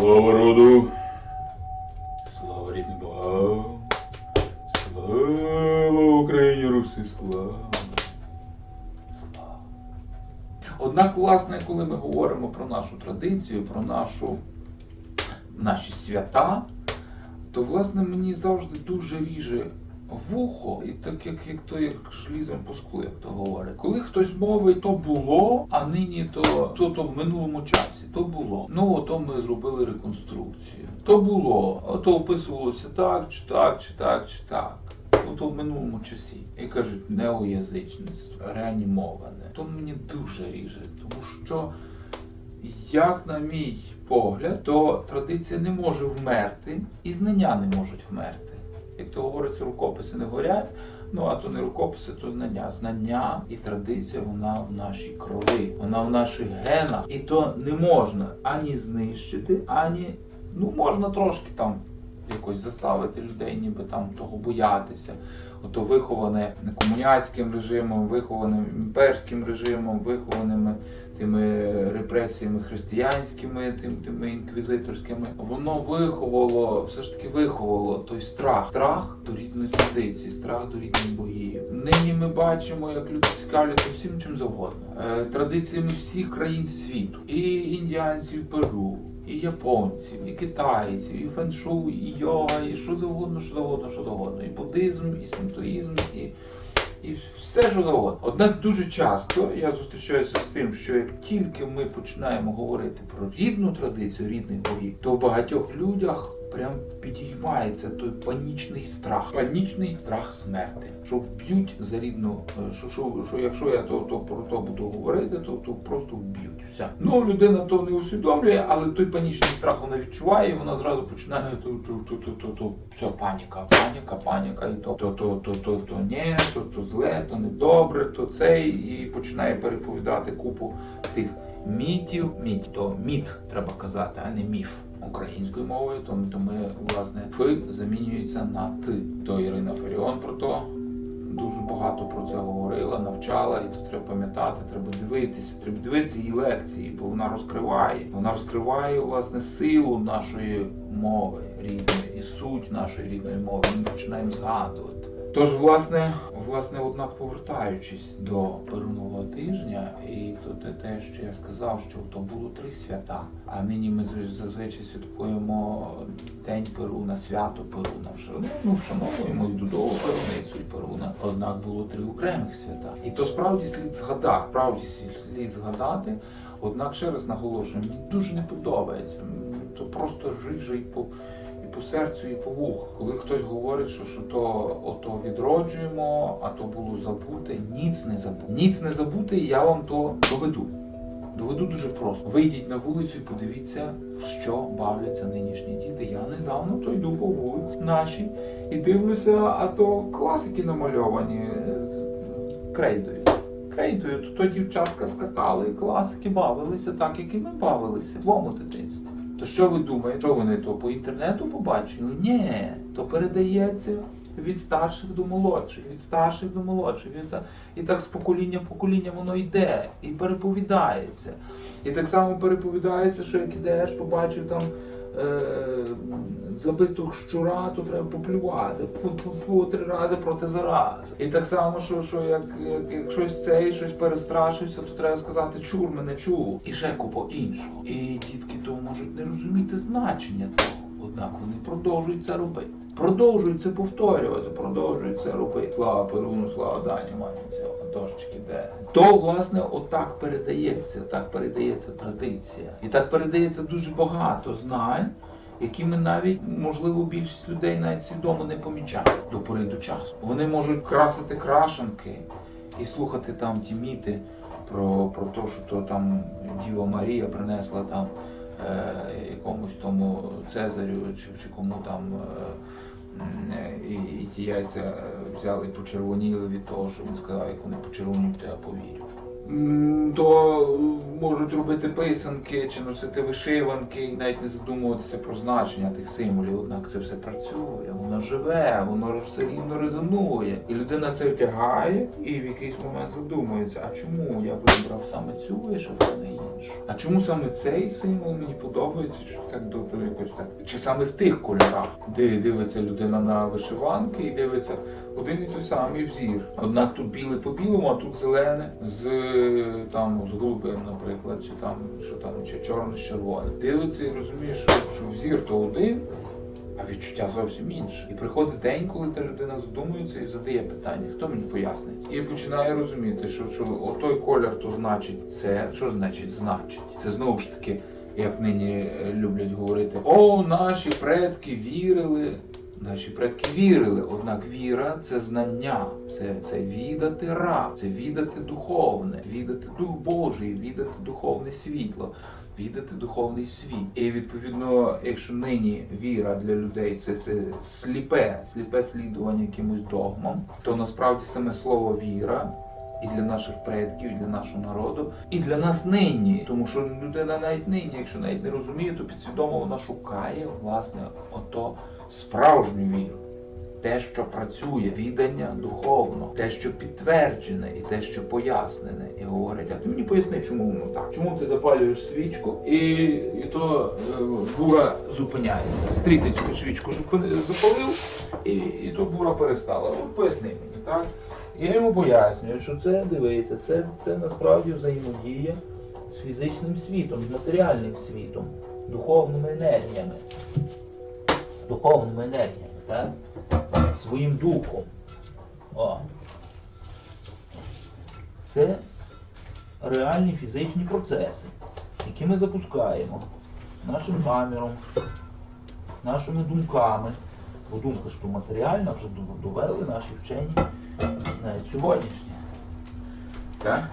Слава роду! Слава рідним богам! Слава Україні Руси! Слава! Слава! Однак, власне, коли ми говоримо про нашу традицію, про нашу, наші свята, то власне мені завжди дуже ріже вухо, і так як, як то як шлізом по склу, як то говорить. Коли хтось мовить, то було, а нині то, то, то в минулому часі, то було. Ну ото ми зробили реконструкцію. То було, а то описувалося так, чи так, чи так, чи так. Ото в минулому часі. І кажуть, неоязичництво, реанімоване. То мені дуже ріже, тому що як на мій погляд, то традиція не може вмерти, і знання не можуть вмерти. Як то говориться, рукописи не горять, ну а то не рукописи, то знання. Знання і традиція вона в нашій крові, вона в наших генах. І то не можна ані знищити, ані ну можна трошки там якось заставити людей, ніби там того боятися. Ото виховане комуняцьким режимом, вихованим імперським режимом, вихованими тими репресіями християнськими, тим, тими інквізиторськими, воно виховало, все ж таки виховало той страх, страх до рідної традиції, страх до рідних богів. Нині ми бачимо, як люди цікавляться всім чим завгодно. Е, традиціями всіх країн світу, і індіанців Перу. І японців, і китайців, і феншуй, і йога, і що завгодно, що завгодно, що завгодно. І буддизм, і синтоїзм, і, і все що завгодно. Однак дуже часто я зустрічаюся з тим, що як тільки ми починаємо говорити про рідну традицію, рідний богів, то в багатьох людях прям підіймається той панічний страх, панічний страх смерти, що вб'ють за рідну, е, що, що, що якщо я то, то про то буду говорити, то, то просто вб'ють. Все. Ну людина то не усвідомлює, але той панічний страх вона відчуває, і вона зразу починає то, то, то, то, то, все, паніка, паніка, паніка, і то, то, то, то, то, то ні, то, то зле, то недобре, то цей, і починає переповідати купу тих мітів. Міт, то міт треба казати, а не міф. Українською мовою, то, то ми, власне, фи замінюється на ти. То Ірина Фаріон про то дуже багато про це говорила, навчала, і тут треба пам'ятати, треба дивитися, треба дивитися її лекції, бо вона розкриває. Вона розкриває власне силу нашої мови рідної і суть нашої рідної мови. Ми починаємо згадувати. Тож, власне, власне, однак повертаючись до Перунового тижня, і то те, що я сказав, що то було три свята. А нині ми звич- зазвичай святкуємо День Перуна, свято Перуна. Вшан- Ну, вшановуємо і Дудову Перуницю, і Перуна. Однак було три окремих свята. І то справді слід згадати, справді слід згадати. Однак ще раз наголошую, мені дуже не подобається. То просто і по по серцю, і по вуху. Коли хтось говорить, що, що то ото відроджуємо, а то було забуте, ніц не забуте. Ніц не забуте, і я вам то доведу. Доведу дуже просто. Вийдіть на вулицю і подивіться, в що бавляться нинішні діти. Я недавно то йду по вулиці нашій і дивлюся, а то класики намальовані е, крейдою. Крейдою, то, то дівчатка скакали, класики бавилися так, як і ми бавилися в дитинстві. То що ви думаєте, що вони то по інтернету побачили? Ні, то передається від старших до молодших, від старших до молодших. Від І так з покоління в покоління воно йде і переповідається. І так само переповідається, що як ідеш, побачив там е, забитого щура, то треба поплювати. Пу-пу-пу три рази проти зарази. І так само, що, що як, як, як щось цей, щось перестрашився, то треба сказати чур мене чув. І ще купа іншого. І дітки то можуть не розуміти значення того. Однак вони продовжують це робити. Продовжують це повторювати, продовжують це робити. Слава Перуну, слава Дані, матінця, дощики де. То, власне, отак передається, так передається традиція. І так передається дуже багато знань, які ми навіть, можливо, більшість людей навіть свідомо не помічають до пори до часу. Вони можуть красити крашенки і слухати там ті міти про, про те, що то там Діва Марія принесла там якомусь тому Цезарю чи, чи кому там. Е, е, і, і ті яйця е, взяли і почервоніли від того, що він сказав, як вони почервоніють, то я повірю. То можуть робити писанки чи носити вишиванки і навіть не задумуватися про значення тих символів. Однак це все працює, воно живе, воно все рівно резонує. І людина це вдягає і в якийсь момент задумується, а чому я вибрав саме цю вишивку, а не іншу? А чому саме цей символ мені подобається? Що так до, до якось так? Чи саме в тих кольорах, де дивиться людина на вишиванки і дивиться один і той самий взір. Однак тут біле по білому, а тут зелене з там з голубим, наприклад, чи там що там, чи чорне з червоним. Дивиться і розуміє, що, що взір то один. А відчуття зовсім інше. І приходить день, коли та людина задумується і задає питання, хто мені пояснить? І починає розуміти, що, що отой колір то значить це. Що значить значить? Це знову ж таки, як нині е, люблять говорити, о, наші предки вірили. Наші предки вірили, однак віра це знання, це, це відати ра, це відати духовне, відати дух Божий, відати духовне світло, відати духовний світ. І відповідно, якщо нині віра для людей це, це сліпе, сліпе слідування якимось догмам, то насправді саме слово віра. І для наших предків, і для нашого народу, і для нас нині, тому що людина навіть нині, якщо навіть не розуміє, то підсвідомо вона шукає власне ото справжню віру, те, що працює, відання духовно, те, що підтверджене, і те, що пояснене, і говорить, а ти мені поясни, чому воно так? Чому ти запалюєш свічку, і, і то е, бура зупиняється. Стрітицьку свічку запалив, і, і то бура перестала. От поясни мені, так? Я йому пояснюю, що це дивися, це, це насправді взаємодія з фізичним світом, з матеріальним світом, духовними енергіями духовними енергіями, так? своїм духом. О. Це реальні фізичні процеси, які ми запускаємо нашим наміром, нашими думками. Бо думка то матеріальна, вже довели наші вчені навіть сьогоднішні. Так?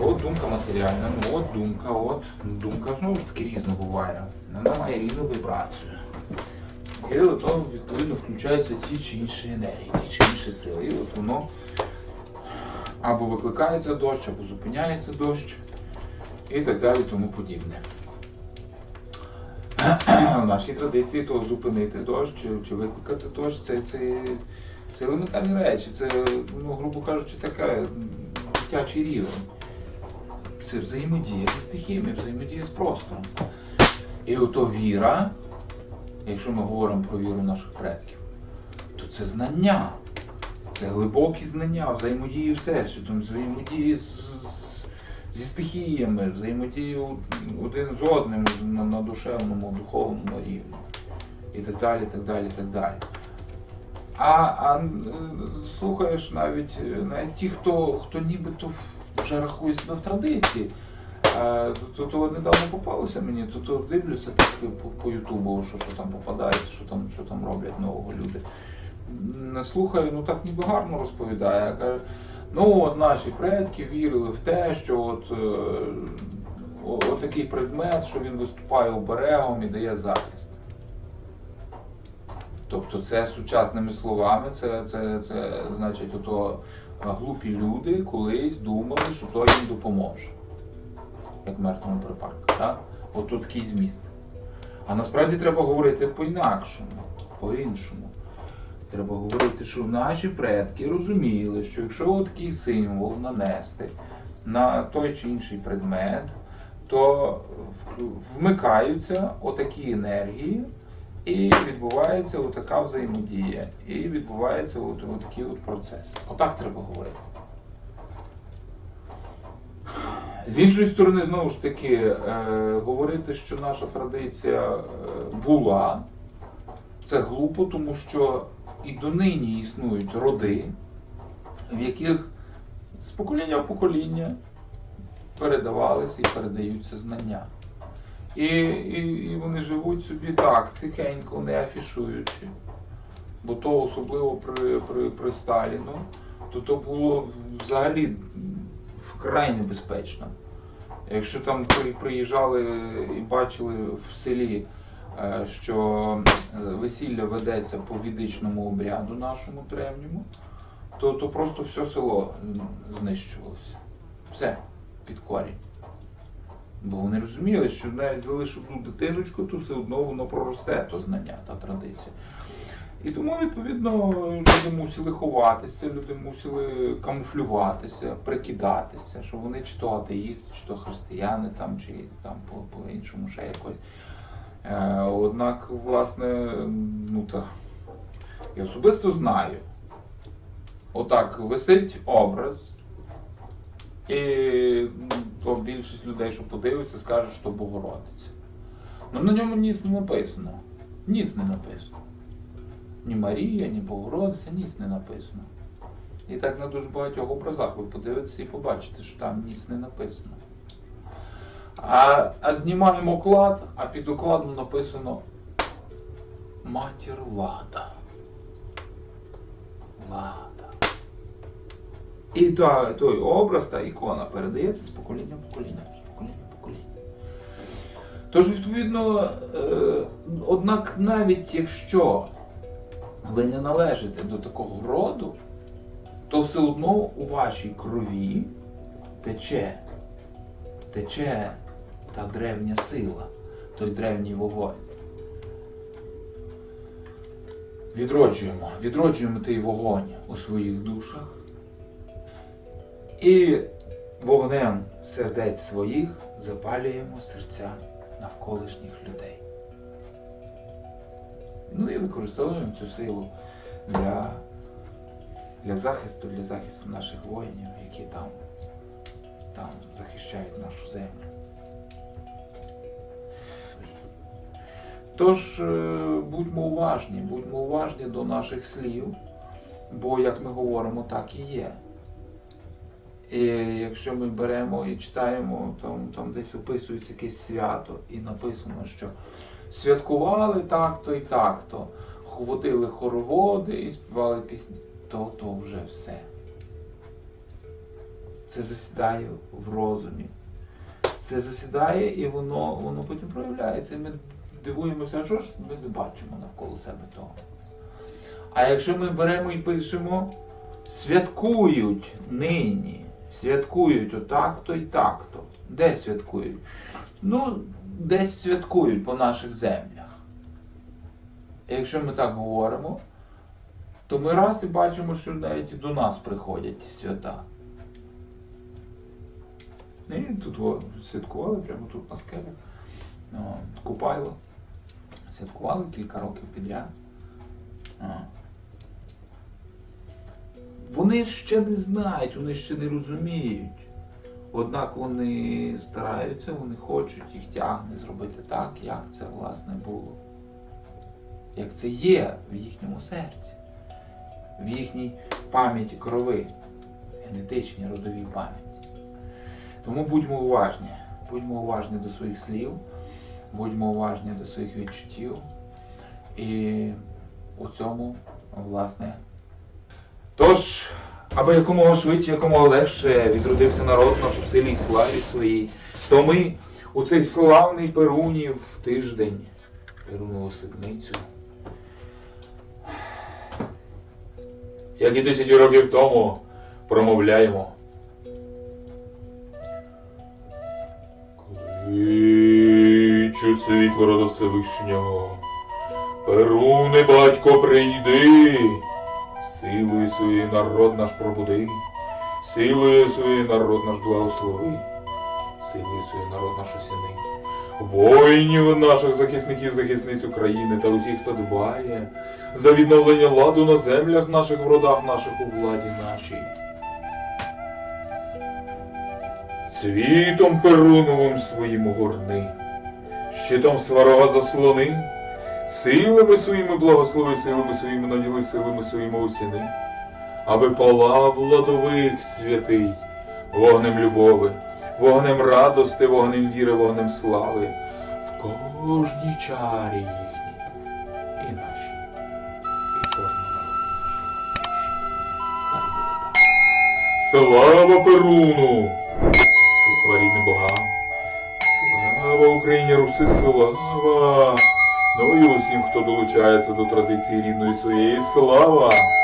От думка матеріальна, ну от думка, от думка знову ж таки різна буває. Вона має різну вібрацію. І от відповідно включаються ті чи інші енергії, ті чи інші сили. І от воно або викликається дощ, або зупиняється дощ, і так далі, тому подібне. В нашій традиції то зупинити дощ чи викликати дощ, це, це, це елементарні речі, це, ну, грубо кажучи, така дитячий рівень. Це взаємодія зі стихіями, взаємодія з простором. І ото віра, якщо ми говоримо про віру наших предків, то це знання. Це глибокі знання, взаємодії Всесвітом, взаємодії з, зі стихіями, взаємодії один з одним на, на душевному, духовному рівні. І так далі, так далі, так далі. А, а е, слухаєш навіть, е, навіть ті, хто, хто нібито вже рахує себе в традиції, е, то, то недавно попалося мені, то, то дивлюся так по, по Ютубу, що, що там попадається, що там, що там роблять нового люди. М, Слухаю, ну так ніби гарно розповідає. Ну от наші предки вірили в те, що от, е, о- от такий предмет, що він виступає оберегом і дає захист. Тобто це сучасними словами, це, це, це значить, ото глупі люди колись думали, що то їм допоможе. Як мертвому припарку. Так? От такий зміст. А насправді треба говорити по-інакшому, по-іншому. Треба говорити, що наші предки розуміли, що якщо такий символ нанести на той чи інший предмет, то вмикаються отакі енергії, і відбувається отака взаємодія, і відбувається от, отакий от процес. Отак треба говорити. З іншої сторони, знову ж таки, е, говорити, що наша традиція е, була, це глупо, тому що і донині існують роди, в яких з покоління в покоління передавалися і передаються знання. І, і, і вони живуть собі так, тихенько, не афішуючи. Бо то особливо при, при, при Сталіну, то то було взагалі вкрай небезпечно. Якщо там приїжджали і бачили в селі, е, що е, весілля ведеться по відичному обряду нашому древньому, то, то просто все село знищувалося. Все, під корінь. Бо вони розуміли, що навіть залишу ту дитиночку, то все одно воно проросте, то знання та традиція. І тому, відповідно, люди мусили ховатися, люди мусили камуфлюватися, прикидатися, що вони чи то атеїсти, чи то християни, там, чи там по, по іншому ще якось. Е, однак, власне, ну та я особисто знаю. Отак висить образ, і м, то більшість людей, що подивиться, скаже, що Богородиця. Ну на ньому ніц не написано. Ніц не написано. Ні Марія, ні Богородиця, ніц не написано. І так на дуже багатьох образах ви подивитеся і побачите, що там ніц не написано. А, а знімаємо оклад, а під окладом написано Матір Лада. Лада. І та, той образ, та ікона передається з покоління в покоління, з покоління покоління. Тож, відповідно, е, однак навіть якщо ви не належите до такого роду, то все одно у вашій крові тече, тече та древня сила, той древній вогонь. Відроджуємо, відроджуємо той вогонь у своїх душах. І вогнем сердець своїх запалюємо серця навколишніх людей. Ну і використовуємо цю силу для, для захисту, для захисту наших воїнів, які там, там захищають нашу землю. Тож е, будьмо уважні, будьмо уважні до наших слів, бо, як ми говоримо, так і є. І якщо ми беремо і читаємо, там, там десь описується якесь свято, і написано, що святкували так-то і так-то, водили хороводи і співали пісні, то то вже все. Це засідає в розумі. Це засідає і воно, воно потім проявляється. І ми дивуємося, що ж ми не бачимо навколо себе того. А якщо ми беремо і пишемо, святкують нині, святкують отак-то і так-то. Де святкують? Ну, десь святкують по наших землях. Якщо ми так говоримо, то ми раз і бачимо, що навіть і до нас приходять свята. І тут святкували прямо тут на скелі. Купайло. Святкували кілька років підряд. Вони ще не знають, вони ще не розуміють. Однак вони стараються, вони хочуть, їх тягне зробити так, як це власне було. Як це є в їхньому серці, в їхній пам'яті крови, генетичній родовій пам'яті. Тому будьмо уважні, будьмо уважні до своїх слів, будьмо уважні до своїх відчуттів. І у цьому, власне, Тож, аби якомога швидше, якомога легше відродився народ наш у силі славі своїй, то ми у цей славний Перунів тиждень, Перунову седмицю, як і тисячі років тому промовляємо. Кличу світло роду Всевишнього, Перуне, батько, прийди, Силою своєю народ наш пробуди, силою своєю народ наш благослови, силою своєю народ наш осіни. Воїнів наших захисників, захисниць України та усіх, хто дбає за відновлення ладу на землях наших, в родах наших у владі нашій. Світом перуновим своїм огорни, щитом сварога заслони, Силами своїми благослови, силами своїми наділи, силами своїми осіни, аби палав владових святий, вогнем любови, вогнем радости, вогнем віри, вогнем слави, в кожній чарі їхній, і нашій, і так. Слава Перуну! Слава рідним богам! Слава Україні, Руси, слава! Ну і усім, хто долучається до традиції рідної своєї слава!